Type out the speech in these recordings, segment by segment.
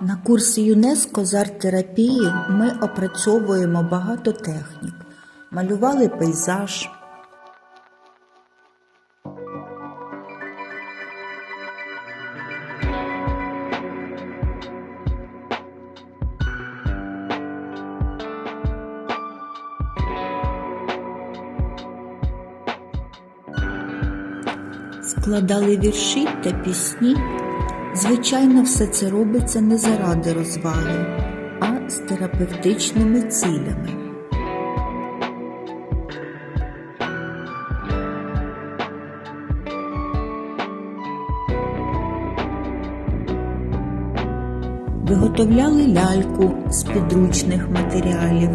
На курсі ЮНЕСКО з арт-терапії ми опрацьовуємо багато технік. Малювали пейзаж, складали вірші та пісні. Звичайно, все це робиться не заради розваги, а з терапевтичними цілями. Виготовляли ляльку з підручних матеріалів.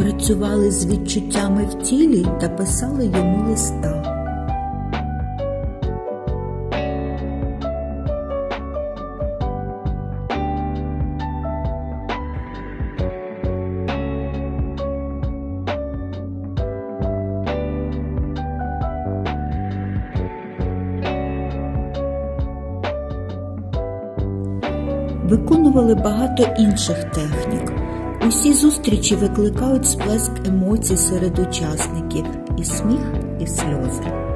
Працювали з відчуттями в тілі та писали йому листа. Виконували багато інших технік. Усі зустрічі викликають сплеск емоцій серед учасників і сміх, і сльози.